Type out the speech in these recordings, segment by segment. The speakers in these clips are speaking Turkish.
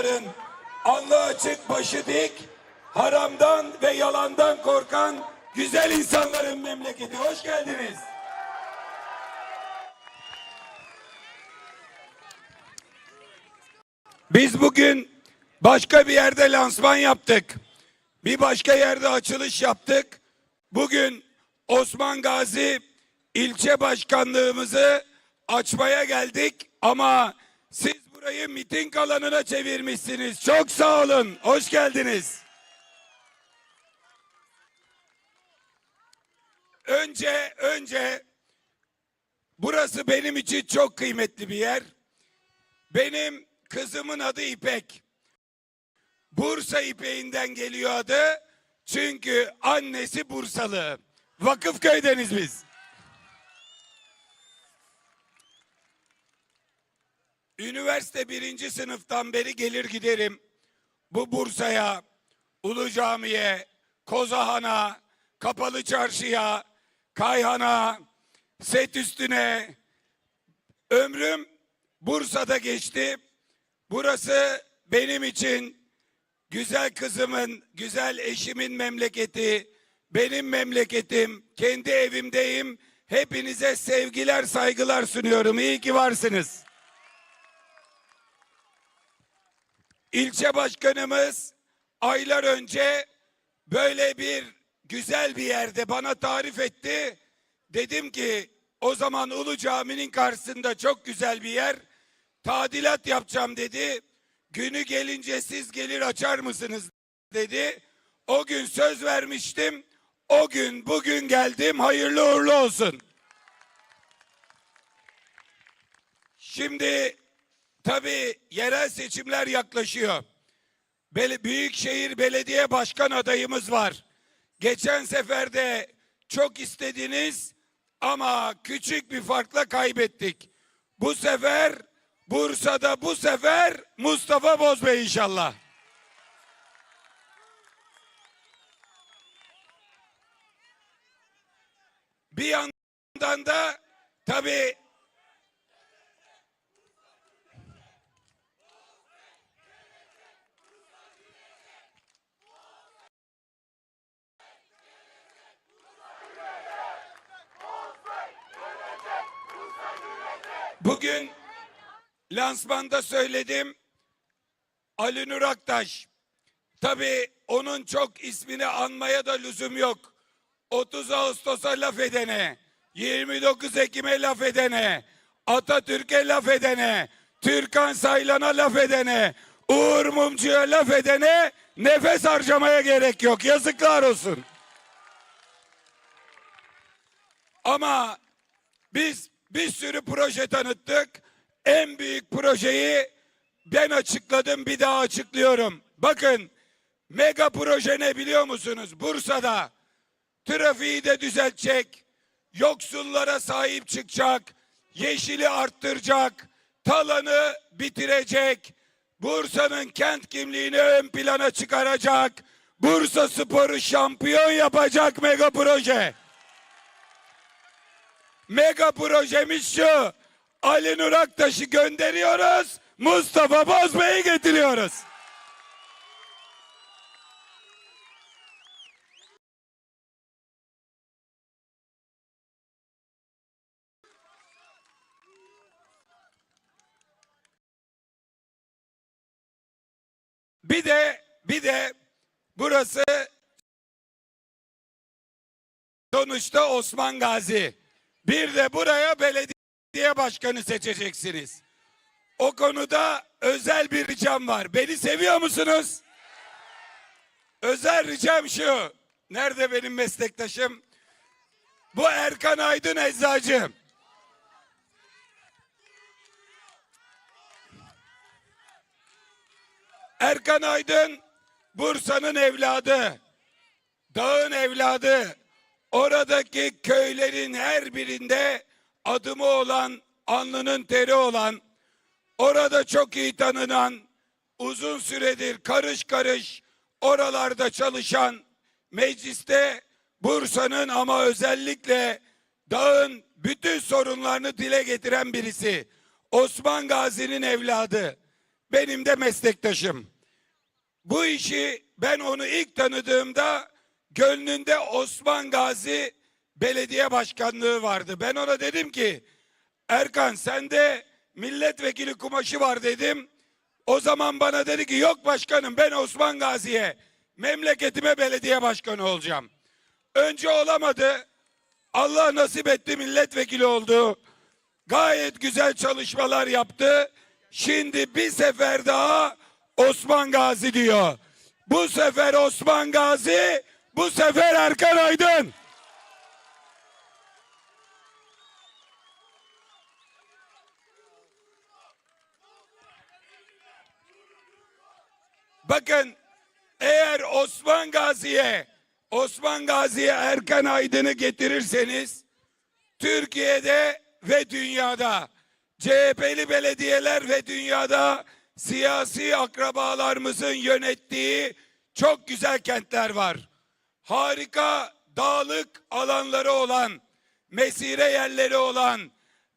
insanların alnı açık başı dik, haramdan ve yalandan korkan güzel insanların memleketi. Hoş geldiniz. Biz bugün başka bir yerde lansman yaptık. Bir başka yerde açılış yaptık. Bugün Osman Gazi ilçe başkanlığımızı açmaya geldik ama siz burayı miting alanına çevirmişsiniz. Çok sağ olun. Hoş geldiniz. Önce önce burası benim için çok kıymetli bir yer. Benim kızımın adı İpek. Bursa İpek'inden geliyor adı. Çünkü annesi Bursalı. Vakıfköy'deniz biz. Üniversite birinci sınıftan beri gelir giderim. Bu Bursa'ya, Ulu Cami'ye, Kozahan'a, Kapalı Çarşı'ya, Kayhan'a, Set Üstüne. Ömrüm Bursa'da geçti. Burası benim için güzel kızımın, güzel eşimin memleketi, benim memleketim, kendi evimdeyim. Hepinize sevgiler, saygılar sunuyorum. İyi ki varsınız. İlçe başkanımız aylar önce böyle bir güzel bir yerde bana tarif etti. Dedim ki o zaman Ulu Cami'nin karşısında çok güzel bir yer. Tadilat yapacağım dedi. Günü gelince siz gelir açar mısınız dedi. O gün söz vermiştim. O gün bugün geldim. Hayırlı uğurlu olsun. Şimdi tabii yerel seçimler yaklaşıyor. Bel Büyükşehir Belediye Başkan adayımız var. Geçen sefer de çok istediniz ama küçük bir farkla kaybettik. Bu sefer Bursa'da bu sefer Mustafa Bozbey inşallah. Bir yandan da tabii Bugün lansmanda söyledim. Ali Nur Aktaş. Tabii onun çok ismini anmaya da lüzum yok. 30 Ağustos'a laf edene, 29 Ekim'e laf edene, Atatürk'e laf edene, Türkan Saylan'a laf edene, Uğur Mumcu'ya laf edene nefes harcamaya gerek yok. Yazıklar olsun. Ama biz bir sürü proje tanıttık. En büyük projeyi ben açıkladım bir daha açıklıyorum. Bakın mega proje ne biliyor musunuz? Bursa'da trafiği de düzeltecek, yoksullara sahip çıkacak, yeşili arttıracak, talanı bitirecek, Bursa'nın kent kimliğini ön plana çıkaracak, Bursa Spor'u şampiyon yapacak mega proje. Mega projemiz şu. Ali Nur Aktaş'ı gönderiyoruz. Mustafa Bozbey'i getiriyoruz. Bir de bir de burası sonuçta Osman Gazi. Bir de buraya belediye başkanı seçeceksiniz. O konuda özel bir ricam var. Beni seviyor musunuz? Özel ricam şu. Nerede benim meslektaşım? Bu Erkan Aydın eczacı. Erkan Aydın Bursa'nın evladı. Dağın evladı. Oradaki köylerin her birinde adımı olan, alnının teri olan, orada çok iyi tanınan, uzun süredir karış karış oralarda çalışan, mecliste Bursa'nın ama özellikle dağın bütün sorunlarını dile getiren birisi. Osman Gazi'nin evladı. Benim de meslektaşım. Bu işi ben onu ilk tanıdığımda gönlünde Osman Gazi belediye başkanlığı vardı. Ben ona dedim ki Erkan sende milletvekili kumaşı var dedim. O zaman bana dedi ki yok başkanım ben Osman Gazi'ye memleketime belediye başkanı olacağım. Önce olamadı. Allah nasip etti milletvekili oldu. Gayet güzel çalışmalar yaptı. Şimdi bir sefer daha Osman Gazi diyor. Bu sefer Osman Gazi, bu sefer Erkan Aydın. Bakın eğer Osman Gazi'ye Osman Gazi'ye Erkan Aydın'ı getirirseniz Türkiye'de ve dünyada CHP'li belediyeler ve dünyada siyasi akrabalarımızın yönettiği çok güzel kentler var. Harika dağlık alanları olan, mesire yerleri olan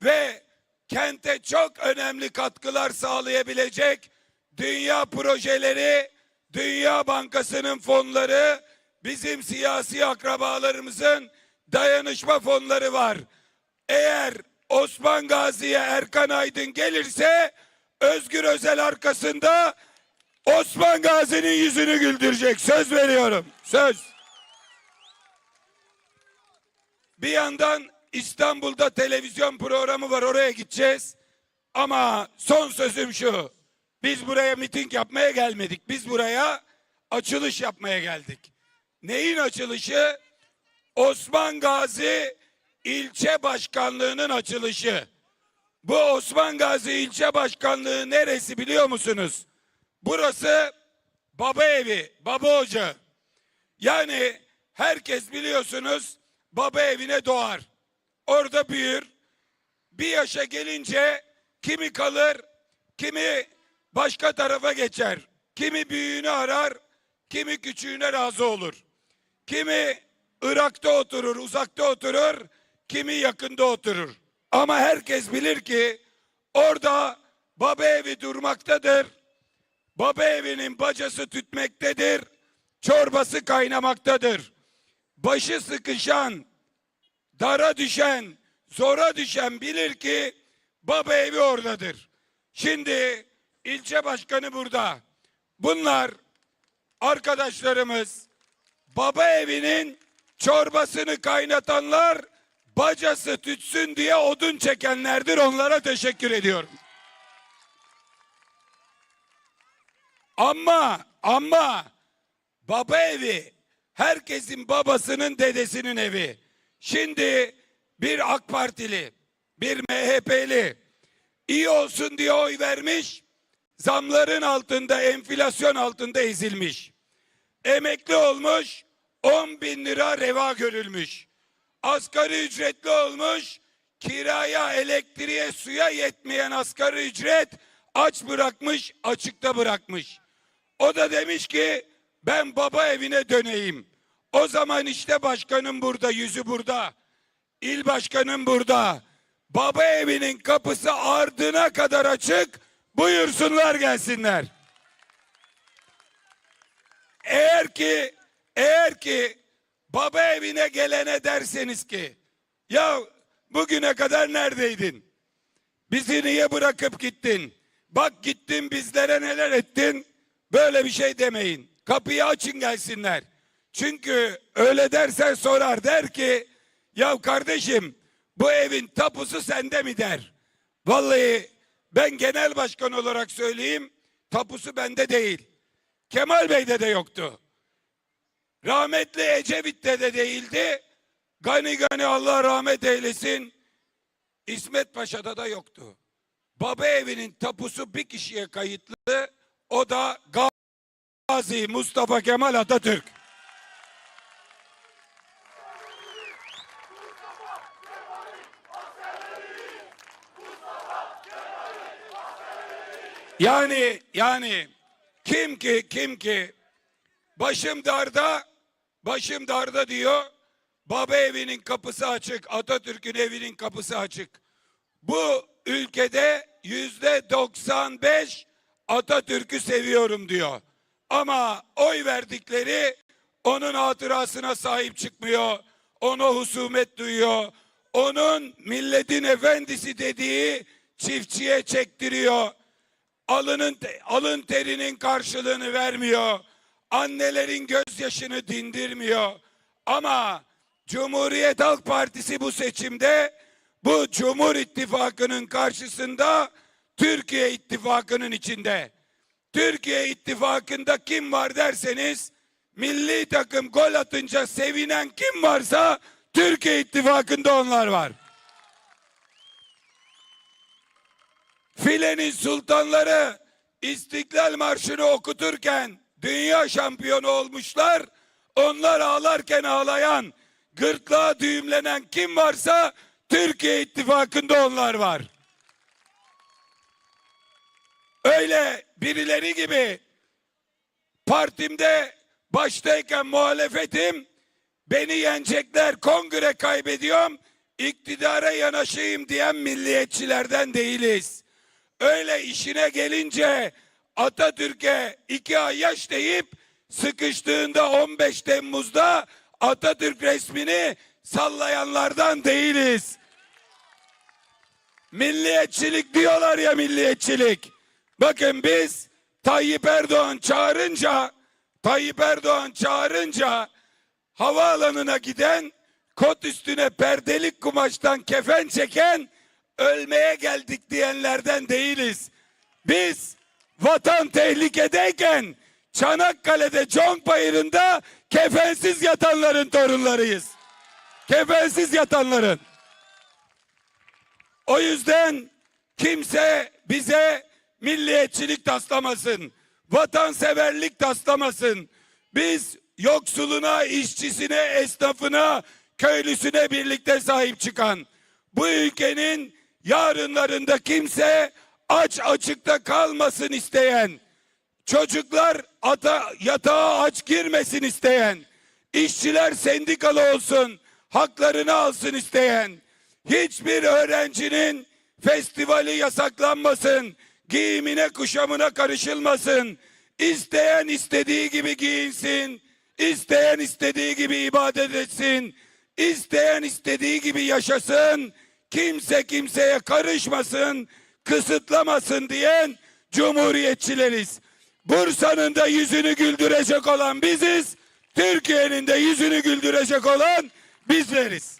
ve kente çok önemli katkılar sağlayabilecek dünya projeleri, Dünya Bankası'nın fonları, bizim siyasi akrabalarımızın dayanışma fonları var. Eğer Osman Gazi'ye Erkan Aydın gelirse Özgür Özel arkasında Osman Gazi'nin yüzünü güldürecek. Söz veriyorum. Söz. Bir yandan İstanbul'da televizyon programı var oraya gideceğiz. Ama son sözüm şu. Biz buraya miting yapmaya gelmedik. Biz buraya açılış yapmaya geldik. Neyin açılışı? Osman Gazi ilçe başkanlığının açılışı. Bu Osman Gazi ilçe başkanlığı neresi biliyor musunuz? Burası baba evi, baba ocağı. Yani herkes biliyorsunuz baba evine doğar. Orada büyür. Bir yaşa gelince kimi kalır, kimi başka tarafa geçer. Kimi büyüğünü arar, kimi küçüğüne razı olur. Kimi Irak'ta oturur, uzakta oturur, kimi yakında oturur. Ama herkes bilir ki orada baba evi durmaktadır. Baba evinin bacası tütmektedir. Çorbası kaynamaktadır. Başı sıkışan, dara düşen, zora düşen bilir ki baba evi oradadır. Şimdi ilçe başkanı burada. Bunlar arkadaşlarımız baba evinin çorbasını kaynatanlar bacası tütsün diye odun çekenlerdir. Onlara teşekkür ediyorum. Ama ama baba evi herkesin babasının dedesinin evi. Şimdi bir AK Partili, bir MHP'li iyi olsun diye oy vermiş. Zamların altında, enflasyon altında ezilmiş. Emekli olmuş, 10 bin lira reva görülmüş. Asgari ücretli olmuş, kiraya, elektriğe, suya yetmeyen asgari ücret aç bırakmış, açıkta bırakmış. O da demiş ki ben baba evine döneyim. O zaman işte başkanım burada, yüzü burada. İl başkanım burada. Baba evinin kapısı ardına kadar açık. Buyursunlar gelsinler. Eğer ki eğer ki baba evine gelene derseniz ki ya bugüne kadar neredeydin? Bizi niye bırakıp gittin? Bak gittin bizlere neler ettin? Böyle bir şey demeyin. Kapıyı açın gelsinler. Çünkü öyle dersen sorar der ki ya kardeşim bu evin tapusu sende mi der. Vallahi ben genel başkan olarak söyleyeyim tapusu bende değil. Kemal Bey'de de yoktu. Rahmetli Ecevit'te de değildi. Gani gani Allah rahmet eylesin. İsmet Paşa'da da yoktu. Baba evinin tapusu bir kişiye kayıtlı. O da Gazi Mustafa Kemal Atatürk. Yani yani kim ki kim ki başım darda başım darda diyor. Baba evinin kapısı açık. Atatürk'ün evinin kapısı açık. Bu ülkede yüzde 95 Atatürk'ü seviyorum diyor. Ama oy verdikleri onun hatırasına sahip çıkmıyor. Ona husumet duyuyor. Onun milletin efendisi dediği çiftçiye çektiriyor. Alının alın terinin karşılığını vermiyor. Annelerin gözyaşını dindirmiyor. Ama Cumhuriyet Halk Partisi bu seçimde bu Cumhur İttifakı'nın karşısında Türkiye İttifakı'nın içinde. Türkiye İttifakı'nda kim var derseniz milli takım gol atınca sevinen kim varsa Türkiye İttifakı'nda onlar var. Filenin sultanları İstiklal Marşı'nı okuturken dünya şampiyonu olmuşlar. Onlar ağlarken ağlayan, gırtlağa düğümlenen kim varsa Türkiye İttifakı'nda onlar var. Öyle birileri gibi partimde baştayken muhalefetim beni yenecekler kongre kaybediyorum iktidara yanaşayım diyen milliyetçilerden değiliz. Öyle işine gelince Atatürk'e iki ay yaş deyip sıkıştığında 15 Temmuz'da Atatürk resmini sallayanlardan değiliz. Milliyetçilik diyorlar ya milliyetçilik. Bakın biz Tayyip Erdoğan çağırınca Tayyip Erdoğan çağırınca havaalanına giden kot üstüne perdelik kumaştan kefen çeken ölmeye geldik diyenlerden değiliz. Biz vatan tehlikedeyken Çanakkale'de Conk Bayırı'nda kefensiz yatanların torunlarıyız. Kefensiz yatanların. O yüzden kimse bize milliyetçilik taslamasın. Vatanseverlik taslamasın. Biz yoksuluna, işçisine, esnafına, köylüsüne birlikte sahip çıkan, bu ülkenin yarınlarında kimse aç açıkta kalmasın isteyen, çocuklar ata, yatağa aç girmesin isteyen, işçiler sendikalı olsun, haklarını alsın isteyen, hiçbir öğrencinin festivali yasaklanmasın, giyimine kuşamına karışılmasın, isteyen istediği gibi giyinsin, isteyen istediği gibi ibadet etsin, isteyen istediği gibi yaşasın, kimse kimseye karışmasın, kısıtlamasın diyen cumhuriyetçileriz. Bursa'nın da yüzünü güldürecek olan biziz, Türkiye'nin de yüzünü güldürecek olan bizleriz.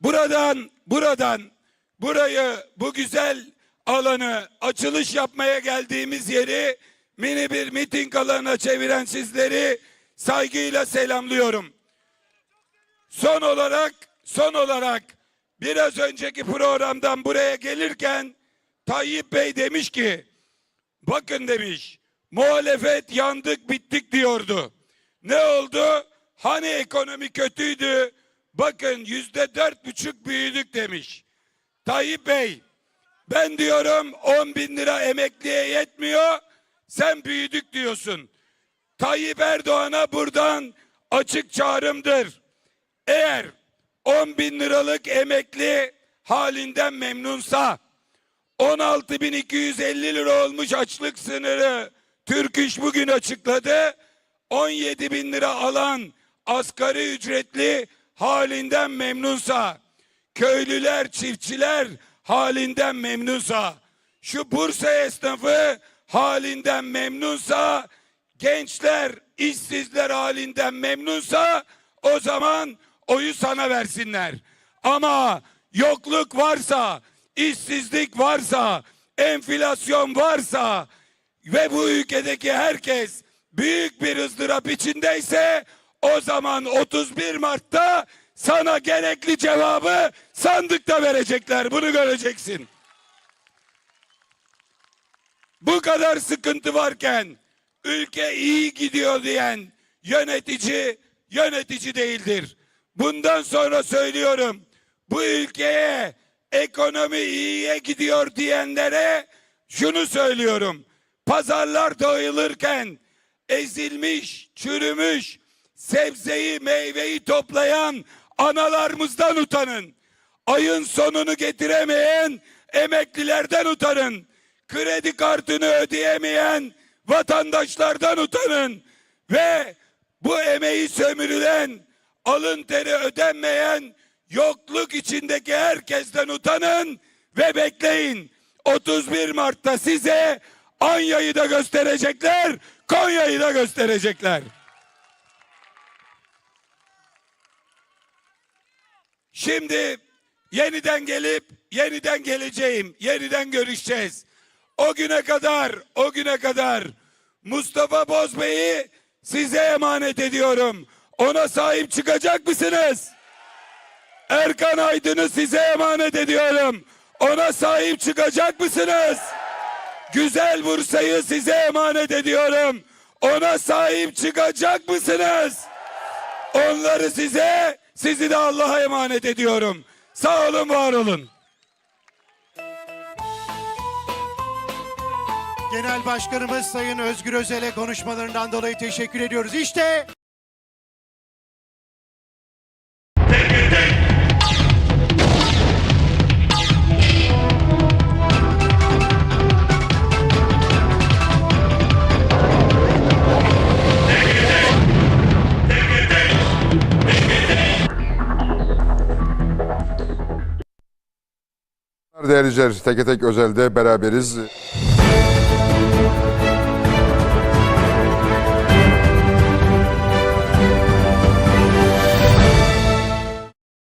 Buradan, buradan, burayı, bu güzel alanı, açılış yapmaya geldiğimiz yeri mini bir miting alanına çeviren sizleri saygıyla selamlıyorum. Son olarak, son olarak biraz önceki programdan buraya gelirken Tayyip Bey demiş ki, bakın demiş, muhalefet yandık bittik diyordu. Ne oldu? Hani ekonomi kötüydü? Bakın yüzde dört buçuk büyüdük demiş. Tayyip Bey, ben diyorum 10 bin lira emekliye yetmiyor, sen büyüdük diyorsun. Tayyip Erdoğan'a buradan açık çağrımdır. Eğer 10 bin liralık emekli halinden memnunsa, 16.250 lira olmuş açlık sınırı Türk İş bugün açıkladı. 17 bin lira alan asgari ücretli halinden memnunsa, köylüler, çiftçiler halinden memnunsa, şu Bursa esnafı halinden memnunsa, gençler, işsizler halinden memnunsa o zaman oyu sana versinler. Ama yokluk varsa, işsizlik varsa, enflasyon varsa ve bu ülkedeki herkes büyük bir ızdırap içindeyse o zaman 31 Mart'ta sana gerekli cevabı sandıkta verecekler. Bunu göreceksin. Bu kadar sıkıntı varken ülke iyi gidiyor diyen yönetici yönetici değildir. Bundan sonra söylüyorum. Bu ülkeye ekonomi iyiye gidiyor diyenlere şunu söylüyorum. Pazarlar dağılırken ezilmiş, çürümüş sebzeyi, meyveyi toplayan analarımızdan utanın. ayın sonunu getiremeyen emeklilerden utanın. Kredi kartını ödeyemeyen vatandaşlardan utanın. Ve bu emeği sömürülen, alın teri ödenmeyen, yokluk içindeki herkesten utanın ve bekleyin. 31 Mart'ta size Anya'yı da gösterecekler, Konya'yı da gösterecekler. Şimdi yeniden gelip yeniden geleceğim. Yeniden görüşeceğiz. O güne kadar, o güne kadar Mustafa Bozbey'i size emanet ediyorum. Ona sahip çıkacak mısınız? Erkan Aydın'ı size emanet ediyorum. Ona sahip çıkacak mısınız? Güzel Bursa'yı size emanet ediyorum. Ona sahip çıkacak mısınız? Onları size, sizi de Allah'a emanet ediyorum. Sağ olun, var olun. Genel Başkanımız Sayın Özgür Özel'e konuşmalarından dolayı teşekkür ediyoruz. İşte Değerli izleyiciler, tek tek özelde beraberiz.